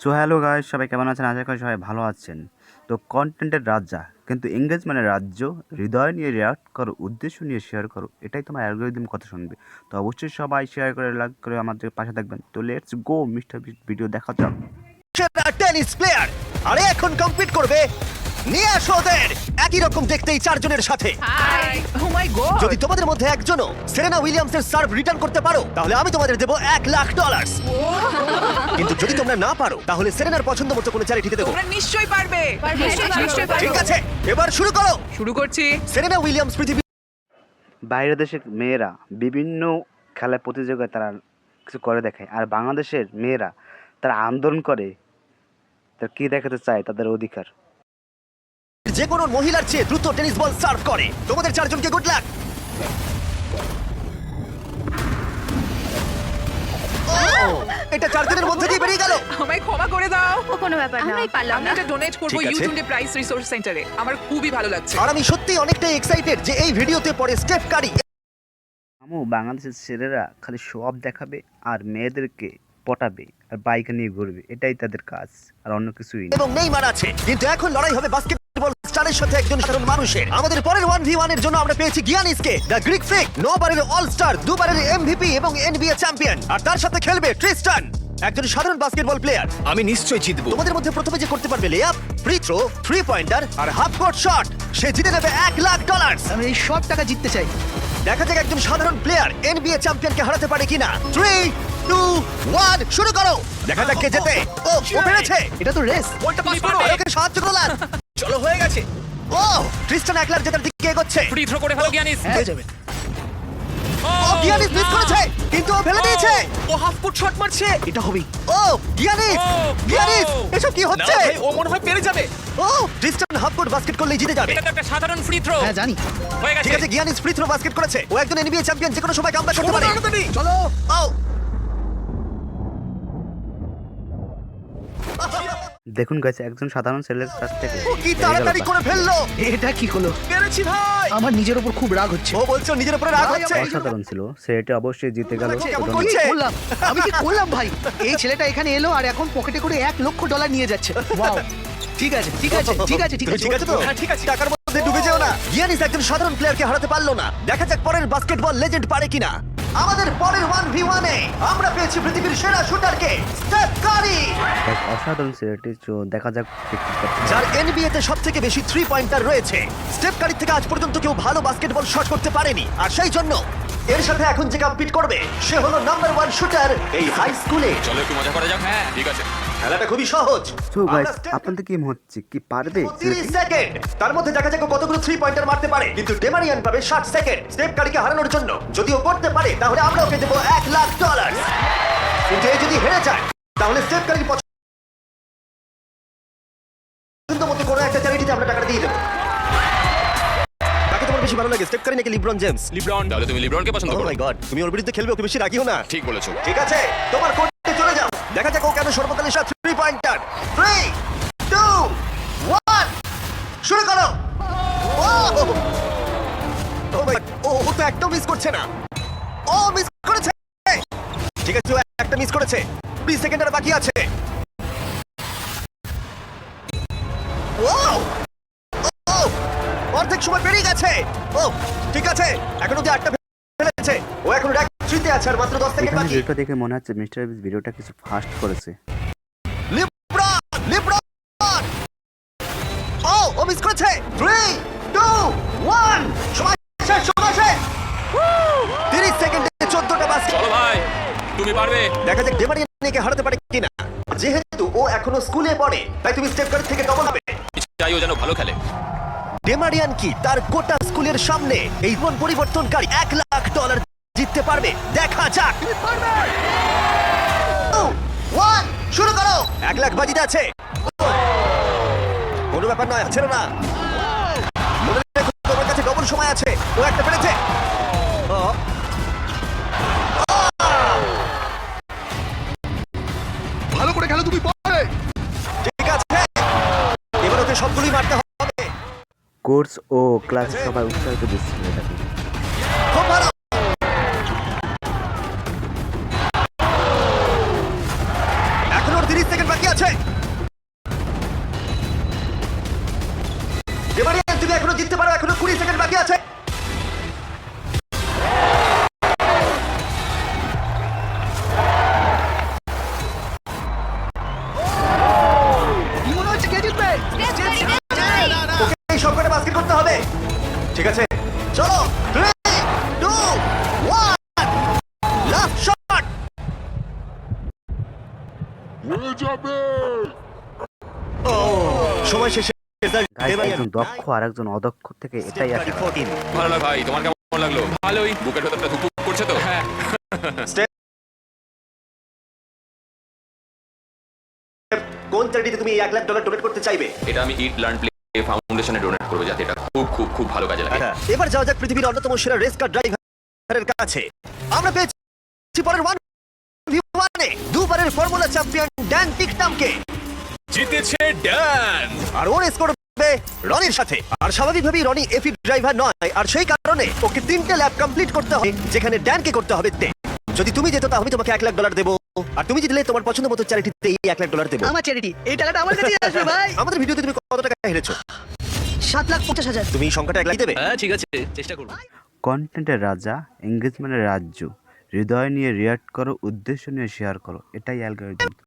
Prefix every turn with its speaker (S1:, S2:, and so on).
S1: So hello guy সবাই কেমন আছেন? আশা করি সবাই ভালো আছেন। তো কন্টেন্টের রাজা কিন্তু এঙ্গেজমেন্টের রাজ্য, হৃদয় নিয়ে রিয়াক্ট করো, উদ্দেশ্য নিয়ে শেয়ার করো, এটাই তোমার অ্যালগোরিদম কথা শুনবে। তো অবশ্যই সবাই শেয়ার করে লাইক করে আমাদের পাশে থাকবেন। তো লেটস গো মিস্টার ভিডিও দেখা যাক
S2: আর এখন কমপ্লিট করবে। নিয়ে আসো ওদের। একই রকম দেখতে এই চারজনের সাথে।
S3: ও মাই গড
S2: যদি তোমাদের মধ্যে একজনও সেরেনা উইলিয়ামসের সার্ভ রিটার্ন করতে পারো তাহলে আমি তোমাদের দেবো এক লাখ ডলার কিন্তু যদি তোমরা না পারো তাহলে সেরেনার পছন্দ মতো কোনো চ্যারিটিতে দেবো।
S3: তোমরা নিশ্চয়ই পারবে।
S4: নিশ্চয়ই পারব।
S3: নিশ্চয়ই পারবে।
S2: ঠিক আছে এবার শুরু করো।
S3: শুরু করছি।
S2: সেরেনা উইলিয়ামস পৃথিবী
S1: বাইরের দেশের মেয়েরা বিভিন্ন খেলার প্রতিযোগিতায় তারা কিছু করে দেখায় আর বাংলাদেশের মেয়েরা তারা আন্দোলন করে তারা কী দেখাতে চায় তাদের অধিকার?
S2: যে কোনো মহিলার চেয়ে দ্রুত টেনিস বল সার্ভ করে। তোমাদের চারজনকে গুড লাক এটা চারজনের মধ্যে দিয়ে বেরিয়ে গেল।
S3: আমায় ক্ষমা করে দাও।
S4: ও কোনো ব্যাপার না।
S5: আমরাই পারলাম
S3: আমি
S5: না।
S3: এটা ডোনেট করব
S2: ঠিক আছে।
S3: ইউথ প্রাইস রিসোর্স সেন্টারে আমার খুবই ভালো লাগছে।
S2: আর আমি সত্যি অনেকটাই এক্সাইটেড যে এই ভিডিওতে পরে স্টেপ কারি।
S1: আমু বাংলাদেশের ছেলেরা খালি শো অফ দেখাবে আর মেয়েদেরকে পটাবে আর বাইকে নিয়ে ঘুরবে। এটাই তাদের কাজ আর অন্য কিছুই না।
S2: এবং নেইমার আছে। কিন্তু এখন লড়াই হবে বাস্কেটবল স্টারের সাথে একজন সাধারণ মানুষের। আমাদের পরের ওয়ান ভি ওয়ানের জন্য আমরা পেয়েছি গিয়ানিসকে দ্য গ্রিক ফ্রিক নবারের অল স্টার দুবারের এমভিপি এবং এনবিএ চ্যাম্পিয়ন আর তার সাথে খেলবে ট্রিস্টান একজন সাধারণ বাস্কেটবল প্লেয়ার
S6: আমি নিশ্চয়ই জিতবো।
S2: তোমাদের মধ্যে প্রথমে যে করতে পারবে layup free throw three pointer আর হাফ কোর্ট শট সে জিতে নেবে এক লাখ ডলার
S7: আমি এই সব টাকা জিততে চাই।
S2: দেখা যাক একজন সাধারণ প্লেয়ার এনবিএ চ্যাম্পিয়নকে হারাতে পারে কিনা। থ্রি টু ওয়ান শুরু করো। দেখা যাক কে জেতে। ও ও পেরেছে।
S7: এটা তো রেস
S6: বলটা পাস করো।
S2: ওকে সাহায্য করো ক্রিস্টান একলার জেতার দিকে এগোচ্ছে?
S6: ফ্রি থ্রো করে ফেলো গিয়ানিস
S7: হয়ে যাবে।
S2: ও গিয়ানিস মিস করেছে কিন্তু ও ফেলে দিয়েছে।
S6: ও হাফ ফুট শট মারছে।
S7: এটা হবেই।
S2: ও গিয়ানিস গিয়ানিস এসব কি হচ্ছে?
S6: ও মনে হয় পেরে যাবে।
S2: ও ক্রিস্টান হাফ কোর্ট বাস্কেট করলেই জিতে যাবে।
S6: এটা তো একটা সাধারণ ফ্রি থ্রো
S7: হ্যাঁ জানি।
S6: হয়ে
S2: ঠিক আছে গিয়ানিস ফ্রি থ্রো বাস্কেট করেছে। ও একজন এনবিএ চ্যাম্পিয়ন যে কোনো সময় কামব্যাক করতে পারে।
S7: চলো।
S2: ও।
S1: দেখুন গাছ একজন সাধারণ ছেলের কাছ থেকে
S2: ও কি তাড়াতাড়ি করে ফেলল?
S7: এটা কি হলো?
S6: পেরেছি ভাই।
S7: আমার নিজের উপর খুব রাগ হচ্ছে।
S2: ও বলছো নিজের উপরে রাগ হচ্ছে।
S1: অসাধারণ ছিল সেটা অবশ্যই জিতে গেল?
S7: কি করলাম আমি কি করলাম ভাই? এই ছেলেটা এখানে এলো আর এখন পকেটে করে এক লক্ষ ডলার নিয়ে যাচ্ছে। ওয়াও ঠিক আছে ঠিক আছে ঠিক আছে ঠিক আছে।
S2: ঠিক আছে তো?
S6: হ্যাঁ, ঠিক আছে।
S2: টাকার মধ্যে ডুবে যেও না। গিয়ানিস একজন সাধারণ প্লেয়ারকে হারাতে পারল না। দেখা যাক পরের বাস্কেটবল লেজেন্ড পারে কিনা। আমাদের পরের ওয়ান ভি ওয়ানে আমরা পেয়েছি পৃথিবীর সেরা শুটারকে স্টেফ কারি
S1: এক অসাধারণ ছেলেটি তো দেখা যাক।
S2: যার এনবিএ তে সব থেকে বেশি থ্রি পয়েন্টার রয়েছে। স্টেফ কারি থেকে আজ পর্যন্ত কেউ ভালো বাস্কেটবল শট করতে পারেনি। আর সেই জন্য এর সাথে এখন যে কম্পিট করবে সে হলো নাম্বার ওয়ান শুটার এই হাই স্কুলে
S6: চলো একটু মজা করা যাক। হ্যাঁ ঠিক আছে।
S2: খেলাটা খুবই সহজ।
S1: তো গাইস আপনাদের কি মনে হচ্ছে? কি পারবে?
S2: 30 সেকেন্ড তার মধ্যে দেখা যাক কতগুলো থ্রি পয়েন্টার মারতে পারে। কিন্তু ডেমারিয়ান পাবে 60 সেকেন্ড স্টেপ কারিকে হারানোর জন্য। যদি ও করতে পারে তাহলে আমরা ওকে দেবো এক লাখ ডলার কিন্তু এ যদি হেরে যায় তাহলে স্টেপ কারির পছন্দ মতো কোনো একটা চ্যারিটিতে আমরা টাকাটা দিয়ে দেবো। বেশি ভালো লাগে? স্টেপ কারি নাকি লিব্রন জেমস
S6: লিব্রন তাহলে তুমি লিব্রনকে পছন্দ করো।
S2: মাই গড তুমি ওর বিরুদ্ধে খেলবে ওকে বেশি রাখিও না।
S6: ঠিক বলেছ।
S2: ঠিক আছে তোমার কোর্টে চলে যাও। দেখা যাক ও কেন সর্বকালের সাথে পয়েন্টার। থ্রি টু ওয়ান শুরু করো। ও ও my God, ও ও তো একটাও মিস করছে না। ও মিস করেছে। ঠিক আছে ও একটা মিস করেছে। বিশ সেকেন্ড আর বাকি আছে। ও অর্ধেক সময় পেরিয়ে গেছে। ও ঠিক আছে এখন আটটা ফেলেছে। ও এখন র্যাক থ্রিতে আছে আর মাত্র দশ সেকেন্ড বাকি।
S1: ভিডিওটা দেখে মনে হচ্ছে মিস্টার বিস ভিডিওটা কিছু ফাস্ট করেছে।
S2: লিব্রন লিব্রন ও ও মিস করেছে 3 2 1 সময় শেষ সময় শেষ 30 সেকেন্ডে 14টা বাস
S6: চলো ভাই তুমি পারবে।
S2: দেখা যাক ডেমারিয়ানকে হারাতে পারে কিনা। যেহেতু ও এখনও স্কুলে পড়ে তাই তুমি স্টেপ কার্ড থেকে ডবল হবে।
S6: চাই ও যেন ভালো খেলে।
S2: ডেমারিয়ান কি তার গোটা স্কুলের সামনে এই মন পরিবর্তনকারী এক লাখ ডলার জিততে পারবে? দেখা যাক। শুরু করো। এক লাখ বাজিতে আছে। কোনো ব্যাপার নয় ছেড়ো না তোমার কাছে ডবল সময় আছে ও একটা পেরেছে।
S7: ভালো করে খেলো তুমি পারবে
S2: ঠিক আছে। এবার ওকে সবগুলোই মারতে হবে।
S1: কোর্স ও ক্লাস সবাই উৎসাহিত দিচ্ছিল এটাকে
S2: খুব ভালো। ডেমারিয়ান তুমি এখনও জিততে পারো এখনও কুড়ি সেকেন্ড বাকি আছে। ঠিক আছে? চলো three two one last shot ও সময় শেষে
S1: একজন দক্ষ আর একজন অদক্ষ থেকে এটাই আসে
S6: ভালো লাগে ভাই তোমার কেমন লাগল? ভালোই। বুকের ভেতরটা ধুপুক করছে তো? হ্যাঁ।
S2: কোন চ্যারিটিতে তুমি এক লাখ ডলার ডোনেট করতে চাইবে?
S6: এটা আমি ইট লার্ন প্লে ফাউন্ডেশনে ডোনেট করব যাতে এটা খুব খুব খুব ভালো কাজে লাগে।
S2: আচ্ছা, এবার যাওয়া যাক পৃথিবীর অন্যতম সেরা রেস কার ড্রাইভারের কাছে। আমরা পেয়েছি পরের ওয়ান ওয়ানে দুবারের ফর্মুলা চ্যাম্পিয়ন ড্যান টিকটামকে
S6: জিতেছে ড্যান
S2: আর ও রেস করবে রনির সাথে। আর স্বাভাবিকভাবেই রনি এফি ড্রাইভার নয় আর সেই কারণে ওকে তিনটে ল্যাব কমপ্লিট করতে হবে যেখানে ড্যানকে করতে হবে তে। যদি তুমি যেত তাহলে আমি তোমাকে এক লাখ ডলার দেবো। আর তুমি জিতলে তোমার পছন্দ মতো চ্যারিটিতে এই এক লাখ ডলার দেবো।
S7: আমার চ্যারিটি এই টাকাটা আমার কাছে আসবে ভাই।
S2: আমাদের ভিডিওতে তুমি কত টাকা হেরেছো?
S7: সাত লাখ পঞ্চাশ হাজার।
S2: তুমি সংখ্যাটা এক লাখ দেবে?
S4: হ্যাঁ ঠিক আছে চেষ্টা করব।
S1: কন্টেন্টের রাজা এঙ্গেজমেন্টের রাজ্য। হৃদয় নিয়ে রিয়াক্ট করো উদ্দেশ্য নিয়ে শেয়ার করো এটাই অ্যালগোরিদম